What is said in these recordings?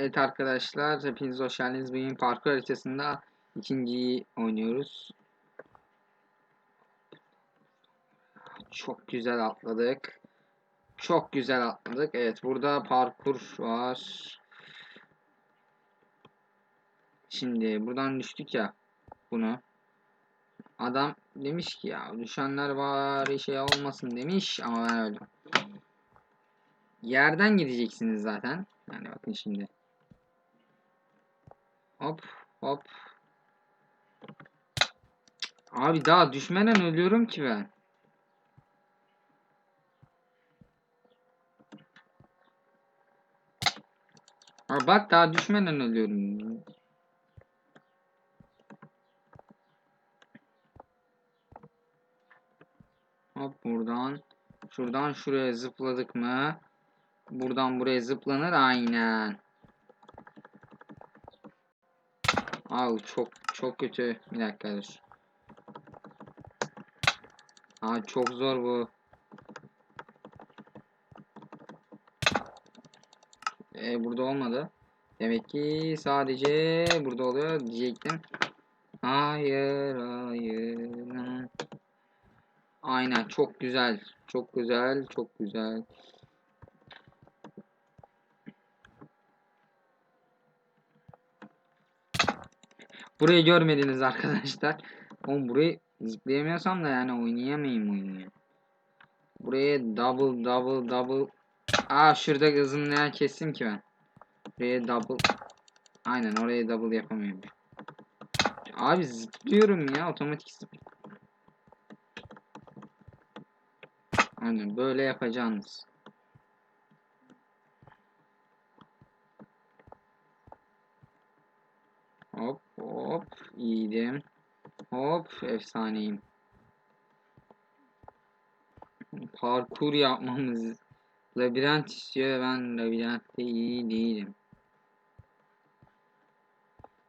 Evet arkadaşlar, hepiniz hoş geldiniz. Bugün parkur haritasında ikinciyi oynuyoruz. Çok güzel atladık. Çok güzel atladık. Evet, burada parkur var. Şimdi buradan düştük ya bunu. Adam demiş ki ya düşenler var şey olmasın demiş ama ben öyle. Yerden gideceksiniz zaten. Yani bakın şimdi. Hop hop. Abi daha düşmeden ölüyorum ki ben. Abi bak daha düşmeden ölüyorum. Hop buradan. Şuradan şuraya zıpladık mı? Buradan buraya zıplanır aynen. Abi çok çok kötü. Bir dakika dur. Abi çok zor bu. Ee, burada olmadı. Demek ki sadece burada oluyor diyecektim. Hayır, hayır. Aynen çok güzel. Çok güzel, çok güzel. Burayı görmediniz arkadaşlar. Oğlum burayı zıplayamıyorsam da yani oynayamayayım oyunu. Buraya double double double. Aa şurada hızını kestim ki ben. Buraya double. Aynen oraya double yapamıyorum. Abi zıplıyorum ya otomatik zıp. Aynen böyle yapacaksınız. Hop iyiydim. Hop efsaneyim. Parkur yapmamız labirent istiyor ben labirentte iyi değilim.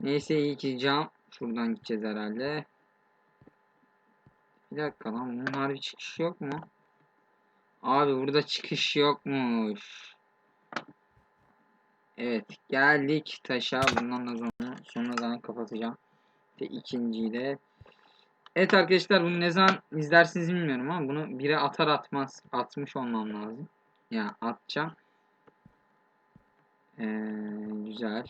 Neyse iyi ki cam. Şuradan gideceğiz herhalde. Bir dakika lan bunun harbi çıkış yok mu? Abi burada çıkış yokmuş. Evet geldik taşa. Bundan da sonra, sonra zaman kapatacağım. Ve ikinciyi de. Evet arkadaşlar bunu ne zaman izlersiniz bilmiyorum ama bunu biri atar atmaz atmış olmam lazım. Ya yani atacağım. Ee, güzel.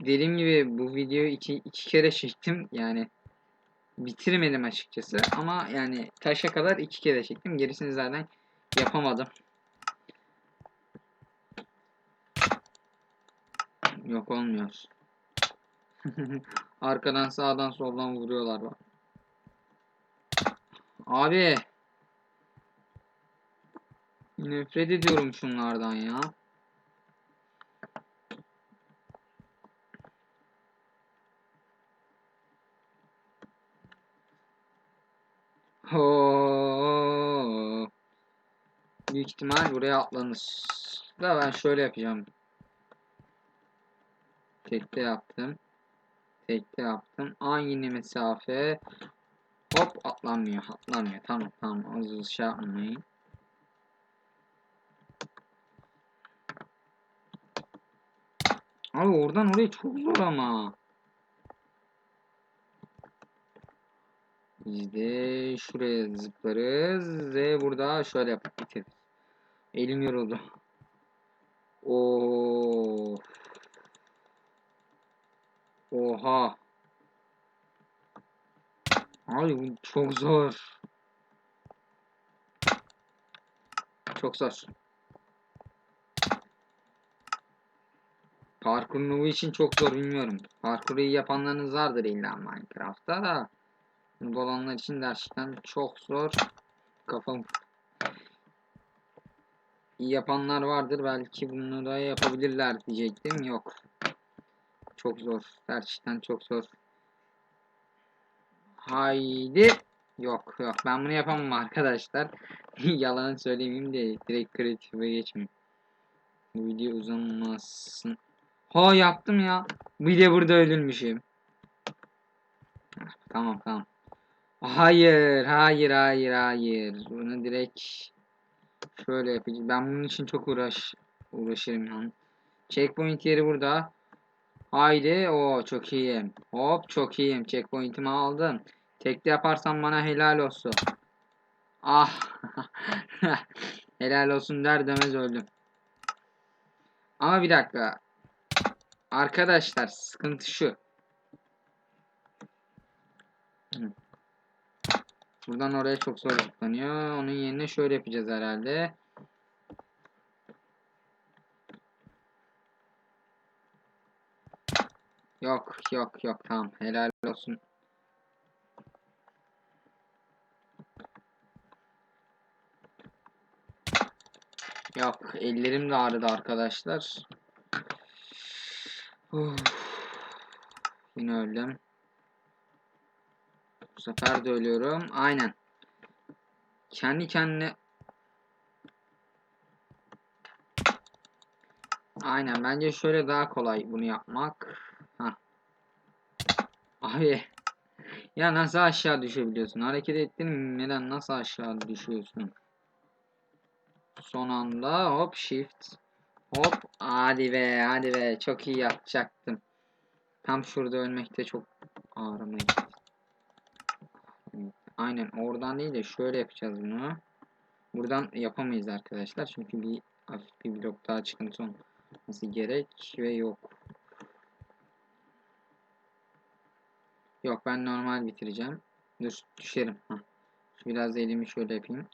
Dediğim gibi bu videoyu iki, iki kere çektim. Yani bitirmedim açıkçası. Ama yani taşa kadar iki kere çektim. Gerisini zaten yapamadım. Yok olmuyor. Arkadan sağdan soldan vuruyorlar bak. Abi. Nefret ediyorum şunlardan ya. Oo. Büyük ihtimal buraya atlanır. Da ben şöyle yapacağım. Tekte yaptım. Tekte yaptım. Aynı mesafe. Hop atlanmıyor. Atlanmıyor. Tamam tamam. Az şey yapmayın. Abi oradan oraya çok zor ama. Biz de şuraya zıplarız ve burada şöyle yapıp bitiririz. Elim yoruldu. Oo. Oha. Abi bu çok zor. Çok zor. Parkur noobu için çok zor bilmiyorum. Parkuru iyi yapanlarınız vardır illa Minecraft'ta da. Noob olanlar için gerçekten çok zor. Kafam iyi yapanlar vardır. Belki bunu da yapabilirler diyecektim. Yok. Çok zor. Gerçekten çok zor. Haydi. Yok yok. Ben bunu yapamam arkadaşlar. Yalan söylemeyeyim de direkt kreatife geçmeyeyim. Bu video uzanmasın. Ha yaptım ya. Bir de burada ölürmüşüm. Tamam tamam. Hayır, hayır, hayır, hayır. Bunu direkt şöyle yapacağım. Ben bunun için çok uğraş uğraşırım yani. Checkpoint yeri burada. Haydi. o çok iyiyim. Hop çok iyiyim. Checkpoint'imi aldım. Tekli yaparsam bana helal olsun. Ah. helal olsun der demez öldüm. Ama bir dakika. Arkadaşlar sıkıntı şu. Buradan oraya çok zor zıplanıyor. Onun yerine şöyle yapacağız herhalde. Yok yok yok tamam helal olsun. Yok ellerim de ağrıdı arkadaşlar. Uf. Yine öldüm. Bu sefer de ölüyorum. Aynen. Kendi kendine Aynen bence şöyle daha kolay bunu yapmak. Abi ya nasıl aşağı düşebiliyorsun? Hareket? Neden nasıl aşağı düşüyorsun? Son anda hop shift. Hop hadi be hadi be çok iyi yapacaktım. Tam şurada ölmekte çok ağrıma. Aynen oradan değil de şöyle yapacağız bunu. Buradan yapamayız arkadaşlar. Çünkü bir hafif bir blok daha çıkıntı olması gerek ve yok. Yok ben normal bitireceğim. Dur düşerim. Heh. Biraz elimi şöyle yapayım.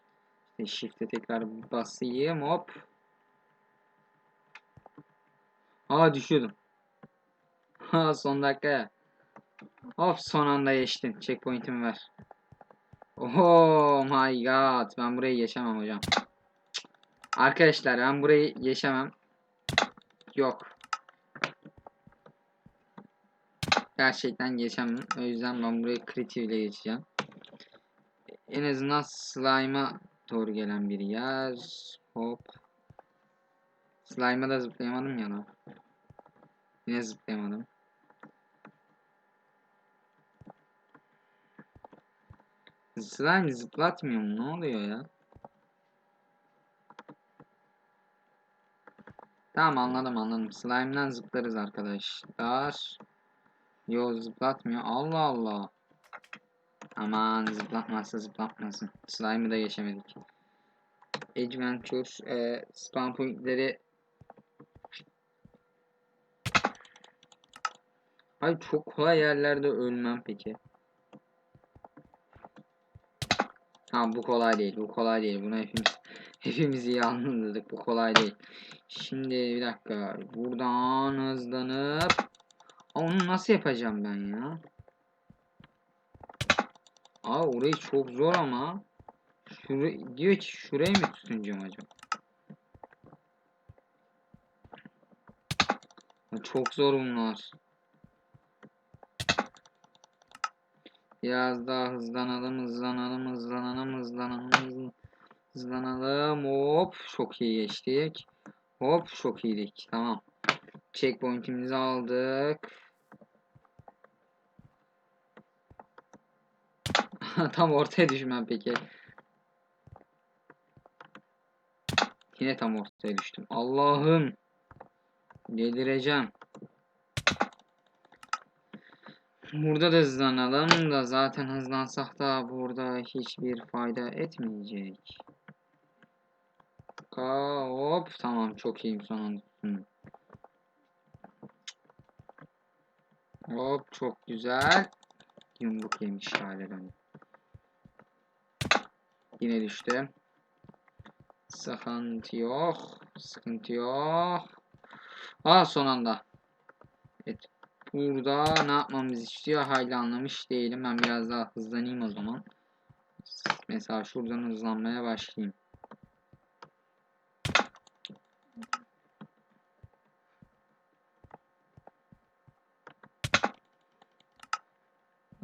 İşte shift'e tekrar basayım hop. Aa düşüyordum. Ha son dakika ya. Hop son anda geçtim. Checkpoint'imi ver. Oh my god. Ben burayı geçemem hocam. Arkadaşlar ben burayı geçemem. Yok. Gerçekten geçemem. O yüzden ben burayı kritik ile geçeceğim. En azından slime'a doğru gelen bir yer. Hop. Slime'a da zıplayamadım ya da. Yine zıplayamadım. Slime zıplatmıyor mu? Ne oluyor ya? Tamam anladım anladım. Slime'dan zıplarız arkadaşlar. Yo zıplatmıyor. Allah Allah. Aman zıplatmazsa zıplatmasın. Slime'ı da geçemedik. Adventure e, spawn pointleri Ay çok kolay yerlerde ölmem peki. Ha bu kolay değil. Bu kolay değil. Bunu hepimiz hepimiz iyi anladık. Bu kolay değil. Şimdi bir dakika. Buradan hızlanıp onu nasıl yapacağım ben ya? Aa orayı çok zor ama. Şurayı diyor ki şurayı mı tutunacağım acaba? Çok zor bunlar. Biraz daha hızlanalım, hızlanalım, hızlanalım, hızlanalım, hızlanalım. Hop, çok iyi geçtik. Hop, çok iyiydik. Tamam. Checkpoint'imizi aldık. tam ortaya düşmem peki. Yine tam ortaya düştüm. Allah'ım. Delireceğim. Burada da hızlanalım da zaten hızlansak da burada hiçbir fayda etmeyecek. Ka hop tamam çok iyiyim son anda. Hop çok güzel. Yumruk yemiş halen. Yine düştü. Sıkıntı yok. Sıkıntı yok. Aa son anda. Evet. Burada ne yapmamız istiyor hala anlamış değilim. Ben biraz daha hızlanayım o zaman. Mesela şuradan hızlanmaya başlayayım.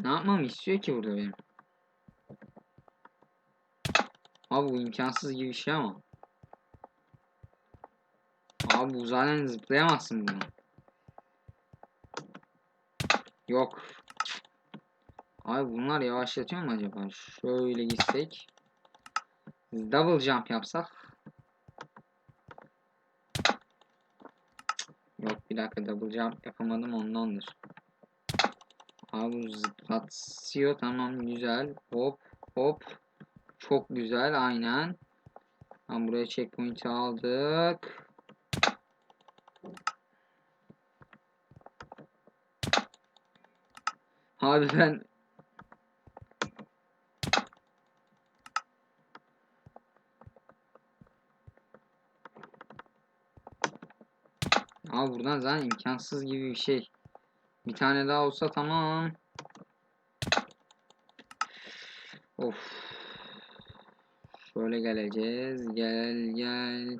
Ne yapmamı istiyor ki burada benim? Abi bu imkansız gibi bir şey ama. Abi bu zaten zıplayamazsın bunu. Yok. Abi bunlar yavaşlatıyor mu acaba? Şöyle gitsek. Double jump yapsak. Yok bir dakika double jump yapamadım ondandır. Abi zıplatıyor tamam güzel. Hop hop. Çok güzel aynen. Tamam buraya checkpoint aldık. Abi ben Abi buradan zaten imkansız gibi bir şey. Bir tane daha olsa tamam. Of. Şöyle geleceğiz. Gel gel.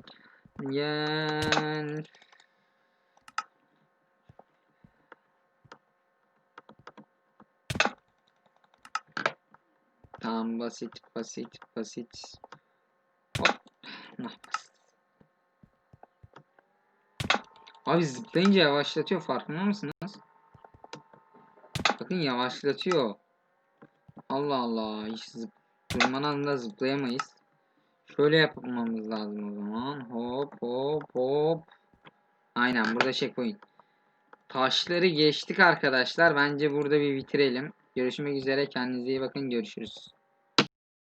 Gel. Tamam basit basit basit. Hop. Nah, basit. Abi zıplayınca yavaşlatıyor farkında mısınız? Bakın yavaşlatıyor. Allah Allah hiç zıp durmadan da zıplayamayız. Şöyle yapmamız lazım o zaman. Hop hop hop. Aynen burada checkpoint. Taşları geçtik arkadaşlar. Bence burada bir bitirelim. Görüşmek üzere. Kendinize iyi bakın. Görüşürüz.